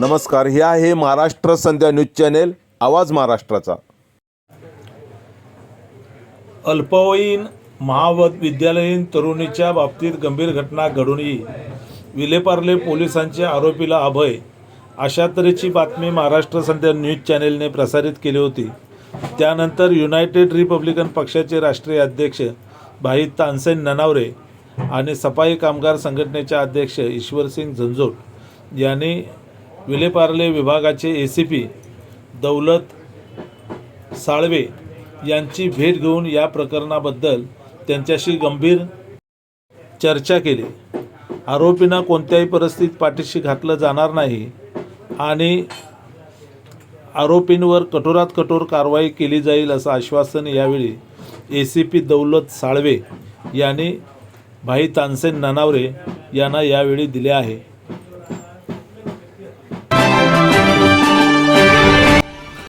नमस्कार हे आहे महाराष्ट्र संध्या न्यूज चॅनेल आवाज महाराष्ट्राचा. अल्पवयीन महावत विद्यालयीन तरुणीच्या बाबतीत गंभीर घटना घडून येईल. विलेपार्ले पोलिसांच्या आरोपीला अभय अशा तऱ्हेची बातमी महाराष्ट्र संध्या न्यूज चॅनेलने प्रसारित केली होती. त्यानंतर युनायटेड रिपब्लिकन पक्षाचे राष्ट्रीय अध्यक्ष भाई तानसेन ननावरे आणि सफाई कामगार संघटनेचे अध्यक्ष ईश्वरसिंग झंझोट यांनी विलेपार्ले विभागाचे A C P Daulat Salve यांची भेट घेऊन या प्रकरणाबद्दल त्यांच्याशी गंभीर चर्चा केली. आरोपींना कोणत्याही परिस्थितीत पाठीशी घातलं जाणार नाही आणि आरोपींवर कठोरात कठोर कारवाई केली जाईल असं आश्वासन यावेळी A C P Daulat Salve यांनी भाई तानसेन ननावरे यांना यावेळी दिले आहे.